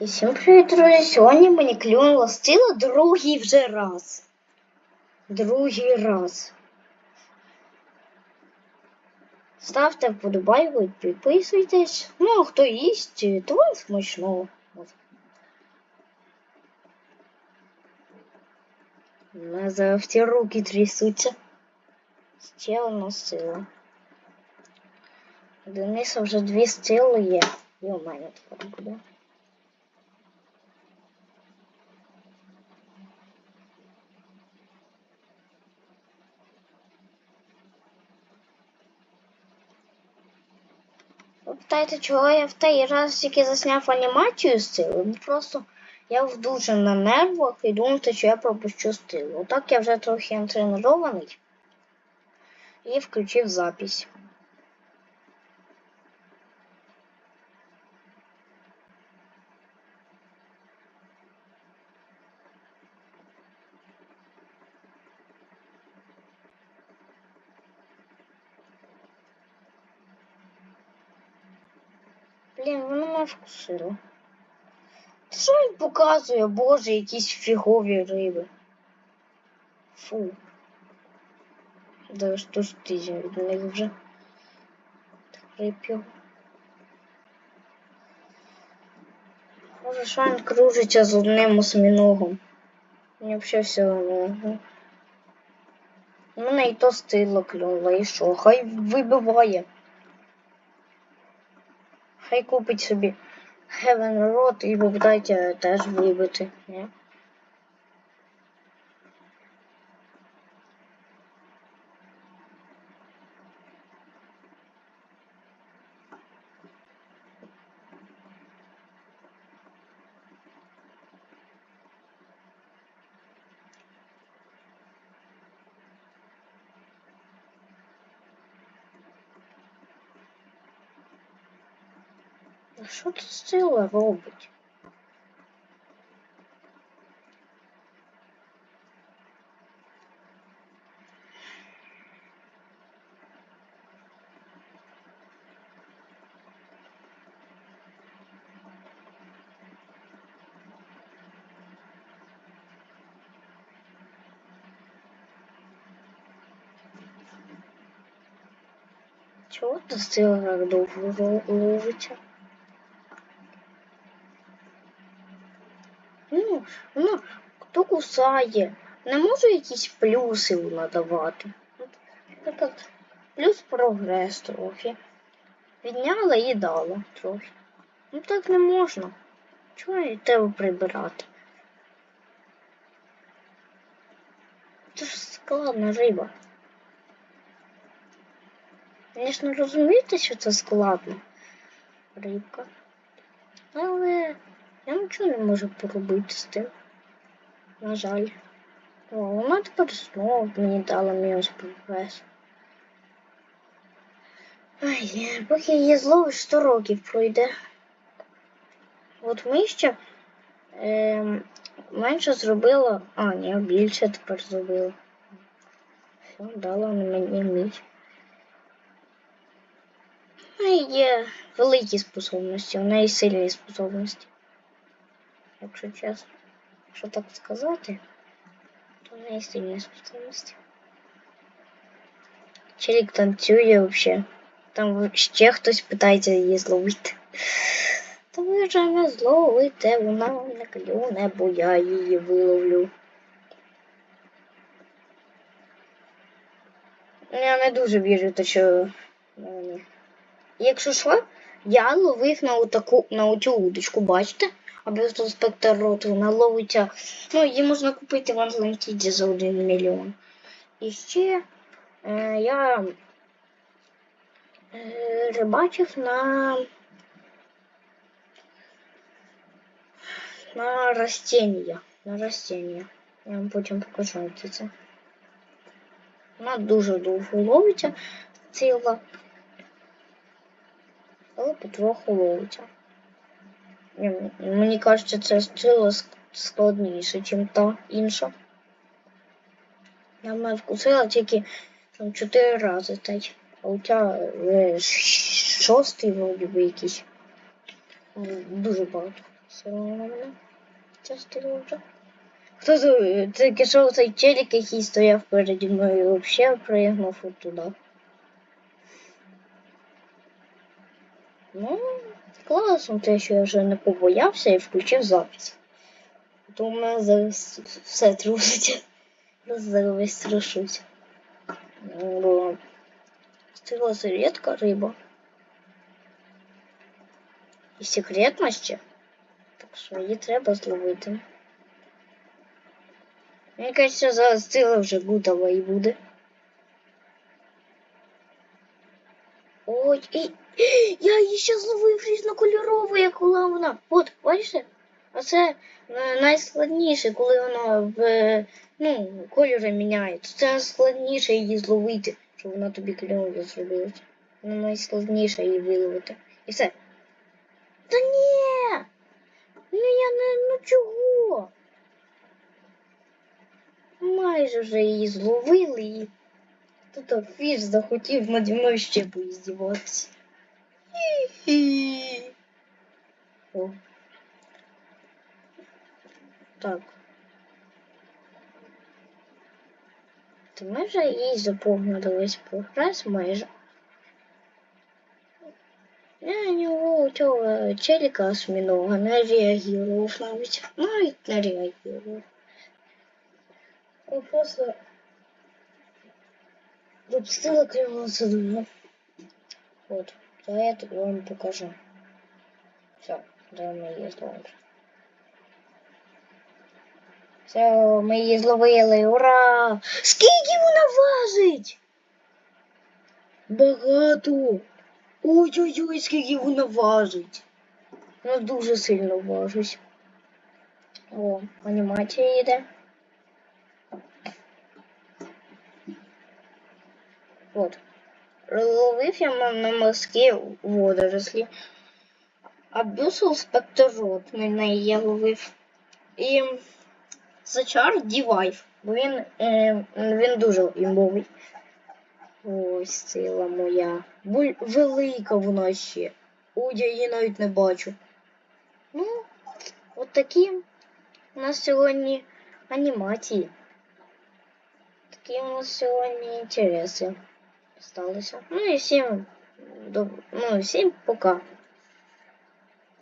І всім привіт, друзі! Сьогодні мені клюнула стила другий вже раз. Другий раз. Ставте вподобайку і підписуйтесь. Ну, а хто їсть, то вам смачного. У мене всі руки трясуться. Ще одна сила. У Дениса вже дві сили є. І у мене тепер буде. Ви питаєте, чого я в той раз тільки засняв анімацію з цим? Просто я в дуже на нервах і думаєте, що я пропущу стилу. Отак я вже трохи натренований і включив запись. Блін, воно мене вкусило. Що він показує, боже, якісь фігові риби. Фу. Даже ж тиждень від них вже. Риб'ю. Може, що він кружиться з одним осьміногом. Мені взагалі все одно. Мене і то стило клюнуло, і що? Хай вибиває. Хай купить собі Heaven Road і попитайте теж вибити. Ні? Що тут стила робить? Чого тут стила так довго ро- ну, хто кусає? Не можу якісь плюси надавати. Наприклад, плюс прогрес трохи. Відняла і дала трохи. Ну так не можна. Чого і тебе прибирати? Це ж складна риба. Звісно, розумієте, що це складно рибка. Але я нічого не можу поробити з тим. На жаль. О, вона тепер знову мені дала мінус прогрес. Ай, поки її зловиш 100 років пройде. От ми ще ем, менше зробила. А, ні, більше тепер зробила. Все, дала мені мідь. У неї є великі способності, у неї сильні способності. Якщо чесно, якщо так сказати, то в неї сильні способності. Челік танцює взагалі. Там ще хтось питається її зловити. Та ви вже не зловите, вона не клюне, бо я її виловлю. Я не дуже вірю, то що. Якщо що, я ловив на отаку на оцю удочку, бачите? Аби тут спектр роту вона ловиться. Ну, її можна купити в Атлантиді за 1 мільйон. І ще е, я е, рибачив на на растения. На растения. Я вам потім покажу які це. Вона дуже довго ловиться ціла але потроху ловиться. Ні, Мені кажеться, це стріла складніше, ніж та інша. Я мене вкусила тільки там чотири рази та й. А у тебе ш- шостий вроді би якийсь. Дуже багато. Одно мене часто вже. Хто це? Що цей челік, який стояв переді мною, взагалі приїхав туди. Ну, класно, те, що я вже не побоявся і включив запис. То у мене зараз все труситься. Я зараз весь. Бо Стилася рідка риба. І секретна ще. Так що її треба зловити. Мені кажеться, зараз стила вже гудова і буде. Ой, і я її ще зловив різнокольорову, як була вона. От, бачите? Оце е, найскладніше, коли вона в е, ну, кольори міняється. Це складніше її зловити, щоб вона тобі кльово зробила. Вона найскладніше її виловити. І все. Та ні! Ну я не ну чого? Майже вже її зловили і тут фіш захотів наді мною ще поіздіватися. Хі-хі. О. Так. То ми вже їй заповнили весь прогрес майже. Я нього цього челіка осьмінога не реагував навіть. Навіть не реагував. Я просто допустила кривого задуму. Вот, я это вам покажу. Все, да, ми її зловили. Все, ми її зловили, ура! Скільки вона важить? Багато. Ой-ой-ой, скільки вона важить. Вона дуже сильно важить. О, анімація йде. От. Ловив я на, морські водорослі. А бюсел спектрот на я ловив. І зачар дівайф, бо він, е, він дуже імбовий. Ось сила моя. Буль велика вона ще. Ой, я її навіть не бачу. Ну, от такі у нас сьогодні анімації. Такі у нас сьогодні інтереси сталися. Ну і всім, ну, і всім пока.